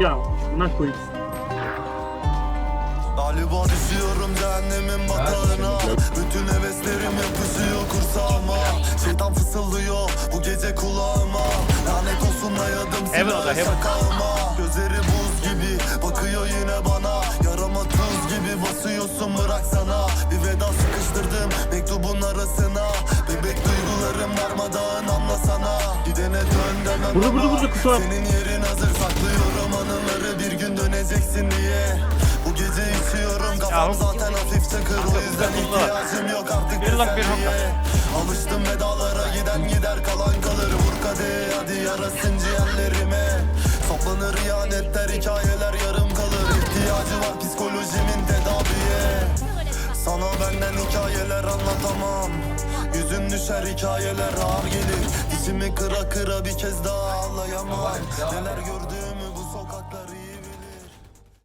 Ya buna koyayım. Galiba düşüyorum cehennemin batağına. Bütün heveslerim yapışıyor kursağıma. Şeytan fısıldıyor bu gece kulağıma. Lanet olsun dayadım Heaven o da, silahı heaven. sakağıma Gözleri buz gibi bakıyor yine bana. Yarama tuz gibi basıyorsun bıraksana Bir veda sıkıştırdım mektubun arasına. Bebek duygularım darmadağın anlasana. Gidene dön demem Burada, burada, ama burada, kutu var. Senin yerin hazır kafam zaten hafif çakır O yüzden ihtiyacım yok artık Bir lak, bir Alıştım vedalara giden gider kalan kalır. Vur kadehi hadi yarasın ciğerlerime. Toplanır ihanetler hikayeler yarım kalır. İhtiyacı var psikolojimin tedaviye. Sana benden hikayeler anlatamam. Yüzün düşer hikayeler ağır gelir. Dişimi kıra kıra bir kez daha ağlayamam. Neler gördüm